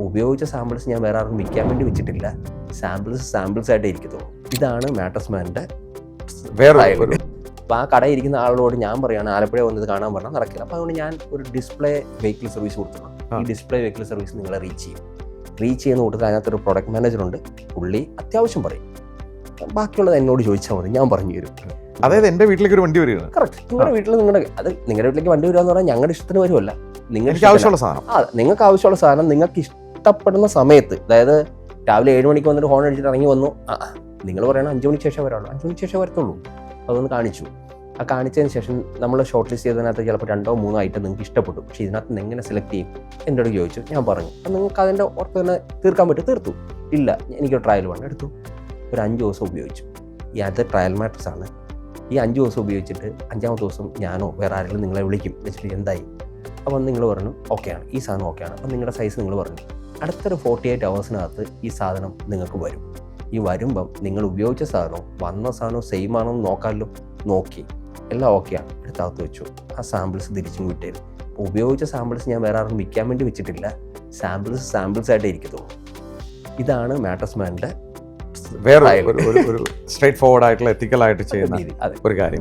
ഉപയോഗിച്ച സാമ്പിൾസ് ഞാൻ വേറെ ആർക്കും വിൽക്കാൻ വേണ്ടി വെച്ചിട്ടില്ല. സാമ്പിൾസ് സാമ്പിൾസ് ആയിട്ട് ഇരിക്കത്തുള്ളൂ ഇതാണ് മാട്രസ് മാന്റെ വേറെ അപ്പോൾ ആ കടയിൽ ഇരിക്കുന്ന ആളോട് ഞാൻ പറയുകയാണ് ആലപ്പുഴ വന്നത് കാണാൻ പറഞ്ഞാൽ നടക്കില്ല അപ്പോൾ അതുകൊണ്ട് ഞാൻ ഒരു ഡിസ്പ്ലേ വെഹിക്കിൾ സർവീസ് കൊടുക്കണം ഈ ഡിസ്പ്ലേ വെഹിക്കിൾ സർവീസ് നിങ്ങളെ റീച്ച് ചെയ്യും. റീച്ച് ചെയ്യുന്ന കൂട്ടത്തിൽ അതിനകത്തൊരു പ്രൊഡക്റ്റ് മാനേജർ ഉണ്ട്. പുള്ളി അത്യാവശ്യം പറയും. ബാക്കിയുള്ളത് എന്നോട് ചോദിച്ചാൽ മതി. ഞാൻ പറഞ്ഞു തരും. അതായത് എന്റെ വീട്ടിലേക്ക് ഒരു വണ്ടി വരികയാണ്. കറക്റ്റ് നിങ്ങളുടെ വീട്ടിൽ നിങ്ങളുടെ അത് നിങ്ങളുടെ വീട്ടിലേക്ക് വണ്ടി വരിക എന്ന് പറഞ്ഞാൽ ഞങ്ങളുടെ ഇഷ്ടത്തിന് വരുമല്ല നിങ്ങൾക്ക് ആവശ്യമുള്ള സാധനം. നിങ്ങൾക്ക് ആവശ്യമുള്ള സാധനം നിങ്ങൾക്ക് ഇഷ്ടപ്പെടുന്ന സമയത്ത് അതായത് രാവിലെ ഏഴ് മണിക്ക് വന്നിട്ട് ഹോൺ അടിച്ചിട്ട് ഇറങ്ങി വന്നു. ആ നിങ്ങൾ പറയണം അഞ്ച് മണിക്ക് ശേഷം വരാനുള്ളൂ അഞ്ച് മണിക്ക് ശേഷം വരത്തുള്ളൂ. അതൊന്ന് കാണിച്ചു. ആ കാണിച്ചതിന് ശേഷം നമ്മൾ ഷോർട്ട് ലിസ്റ്റ് ചെയ്തതിനകത്ത് ചിലപ്പോൾ രണ്ടോ മൂന്നോ ഐറ്റം നിങ്ങൾക്ക് ഇഷ്ടപ്പെട്ടു. പക്ഷേ ഇതിനകത്ത് നിന്ന് എങ്ങനെ സെലക്ട് ചെയ്യും? അടുത്ത് ചോദിച്ചു. ഞാൻ പറഞ്ഞു. അപ്പം നിങ്ങൾക്ക് അതിന്റെ ഉറപ്പ് തന്നെ തീർക്കാൻ പറ്റും. തീർത്തു. ഇല്ല എനിക്ക് ട്രയൽ വേണം എടുത്തു. ഒരു അഞ്ച് ദിവസം ഉപയോഗിച്ചു. ഈ അത് ട്രയൽ മാട്രസ് ആണ്. ഈ അഞ്ച് ദിവസം ഉപയോഗിച്ചിട്ട് അഞ്ചാമത്തെ ദിവസം ഞാനോ വേറെ ആരെങ്കിലും നിങ്ങളെ വിളിക്കും. വെച്ചിട്ട് എന്തായി? അപ്പം നിങ്ങൾ പറഞ്ഞു ഓക്കെയാണ് ഈ സാധനം ഓക്കെയാണ് അപ്പം നിങ്ങളുടെ സൈസ് നിങ്ങൾ പറഞ്ഞു. അടുത്തൊരു ഫോർട്ടി എയ്റ്റ് അവേഴ്സിനകത്ത് ഈ സാധനം നിങ്ങൾക്ക് വരും. ഈ വരുമ്പം നിങ്ങൾ ഉപയോഗിച്ച സാധനവും വന്ന സാധനവും സെയിം ആണോ എന്ന് നോക്കാമല്ലോ നോക്കി. എല്ലാം ഓക്കെയാണ് എടുത്തകത്ത് വെച്ചു. ആ സാമ്പിൾസ് തിരിച്ചും വിട്ടേരും. ഉപയോഗിച്ച സാമ്പിൾസ് ഞാൻ വേറെ ആർക്കും വിൽക്കാൻ വേണ്ടി വെച്ചിട്ടില്ല. സാമ്പിൾസ് സാമ്പിൾസ് ആയിട്ടേ ഇരിക്കത്തുള്ളൂ. ഇതാണ് മാറ്റസ്മാന്റെ വേറെ ഒരു- സ്ട്രേറ്റ് ഫോർവേഡ് ആയിട്ടുള്ള എത്തിക്കലായിട്ട് ചെയ്യുന്ന ഒരു കാര്യം.